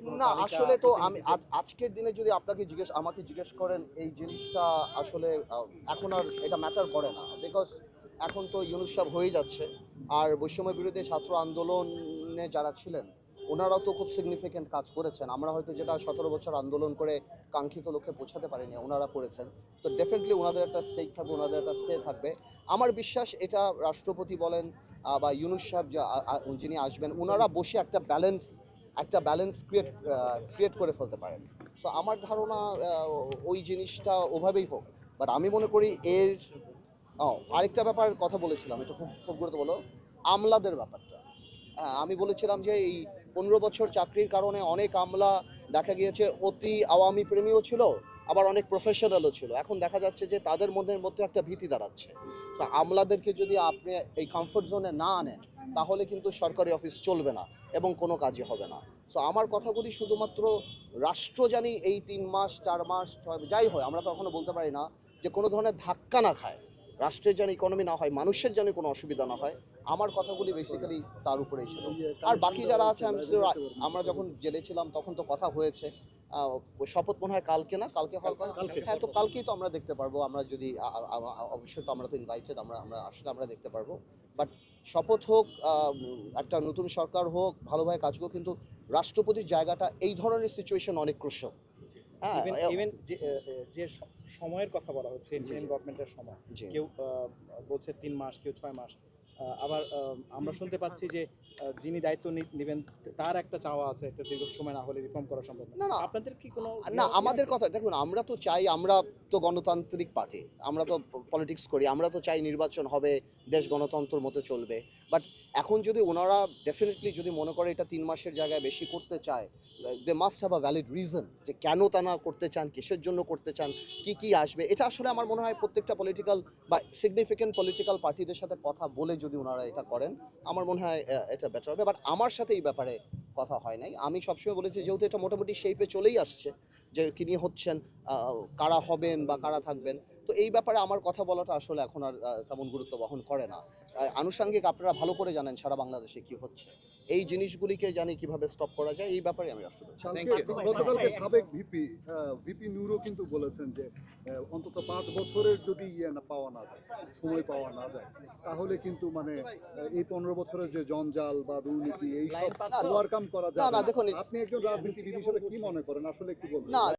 না আসলে তো আমি আজ- আজকের দিনে যদি আপনাকে জিজ্ঞেস আমাকে জিজ্ঞেস করেন এই জিনিসটা আসলে এখন আর এটা ম্যাটার করে না। বিকজ এখন তো ইউনুস সাহেব হয়ে যাচ্ছে। আর বৈষম্য বিরোধী ছাত্র আন্দোলনে যারা ছিলেন ওনারাও তো খুব সিগনিফিক্যান্ট কাজ করেছেন। আমরা হয়তো যেটা সতেরো বছর আন্দোলন করে কাঙ্ক্ষিত লক্ষ্যে পৌঁছাতে পারিনি ওনারা করেছেন। তো ডেফিনেটলি ওনাদের একটা স্টেক থাকবে ওনাদের একটা সে থাকবে। আমার বিশ্বাস এটা রাষ্ট্রপতি বলেন বা ইউনুস সাহেব যিনি আসবেন ওনারা বসে একটা ব্যালেন্স একটা ব্যালেন্স ক্রিয়েট ক্রিয়েট করে ফেলতে পারেন। সো আমার ধারণা ওই জিনিসটা ওভাবেই হোক। বাট আমি মনে করি এর আরেকটা ব্যাপার কথা বলেছিলাম, এটা খুব খুব গুরুত্বপূর্ণ। আমলাদের ব্যাপারটা। হ্যাঁ আমি বলেছিলাম যে এই পনেরো বছর চাকরির কারণে অনেক আমলা দেখা গিয়েছে, অতি আওয়ামী প্রেমীও ছিল আবার অনেক প্রফেশনালও ছিল। এখন দেখা যাচ্ছে যে তাদের মধ্যে মধ্যে একটা ভীতি দাঁড়াচ্ছে। তো আমলাদেরকে যদি আপনি এই কমফোর্ট জোনে না আনেন, তাহলে কিন্তু সরকারি অফিস চলবে না এবং কোনো কাজই হবে না। সো আমার কথাগুলি শুধুমাত্র রাষ্ট্র জানি এই তিন মাস, চার মাস যাই হয় আমরা তো এখনও বলতে পারি না যে কোনো ধরনের ধাক্কা না খায়। রাষ্ট্রের যেন ইকোনমি না হয়, মানুষের যেন কোনো অসুবিধা না হয়, আমার কথাগুলি বেসিক্যালি তার উপরেই ছিল। আর বাকি যারা আছে, আমি আমরা যখন জেলে ছিলাম, তখন তো কথা হয়েছে। শপথ মনে হয় কালকে না? কালকে হওয়ার কথা? কালকে। হ্যাঁ তো কালকেই তো আমরা দেখতে পারব। আমরা যদি অবশ্যই তো আমরা তো ইনভাইটেড আমরা আমরা আসলে আমরা দেখতে পারব। বাট শপথ হোক আহ, একটা নতুন সরকার হোক ভালোভাবে কাজ হোক কিন্তু রাষ্ট্রপতির জায়গাটা এই ধরনের সিচুয়েশন অনেক ক্রুশক হ্যাঁ ইভেন যে সময়ের কথা বলা হচ্ছে ইন্ডিয়ান গভর্নমেন্টের সময়। কেউ আহ, বলছে তিন মাস কেউ ছয় মাস। আবার আমরা শুনতে পাচ্ছি যে যিনি দায়িত্ব নেবেন তার একটা চাওয়া আছে একটা দীর্ঘ সময় না হলে রিফর্ম করা সম্ভব না, না। আপনাদের কি কোনো না আমাদের কথা দেখুন আমরা তো চাই আমরা তো গণতান্ত্রিক পার্টি আমরা তো পলিটিক্স করি আমরা তো চাই নির্বাচন হবে দেশ গণতন্ত্রের মতো চলবে বাট এখন যদি ওনারা ডেফিনেটলি যদি মনে করে এটা তিন মাসের জায়গায় বেশি করতে চায় they must have a valid reason যে কেন তারা করতে চান, কিসের জন্য করতে চান, কি কি আসবে। এটা আসলে আমার মনে হয় প্রত্যেকটা পলিটিক্যাল বা সিগনিফিকেন্ট পলিটিক্যাল পার্টিদের সাথে কথা বলে যদি ওনারা এটা করেন, আমার মনে হয় এটা বেটার হবে। বাট আমার সাথে এই ব্যাপারে কথা হয় নাই। আমি সবসময় বলেছি যেহেতু এটা মোটামুটি শেপে চলেই আসছে যে তিনি হচ্ছেন আহ, কারা হবেন বা কারা থাকবেন। তো এই ব্যাপারে আমার কথা বলাটা আসলে এখন আর তেমন গুরুত্ব বহন করে না। আনুষঙ্গিক আপনারা ভালো করে জানেন সারা বাংলাদেশে কি হচ্ছে। এই জিনিসগুলিকে জানি কীভাবে স্টপ করা যায় এই ব্যাপারে আমি গতকালকে সাবেক ভিপি ভিপি নূরও কিন্তু বলেছেন যে অন্তত পাঁচ বছরের যদি ইয়ে না পাওয়া না যায় সময় পাওয়া না যায় তাহলে কিন্তু মানে এই পনেরো বছরের যে জঞ্জাল বা দুর্নীতি এই সব ওভারকাম করা না, না। দেখুন, আপনি একজন রাজনীতিবিদ হিসেবে কি মনে করেন? আসলে কি বলবেন? না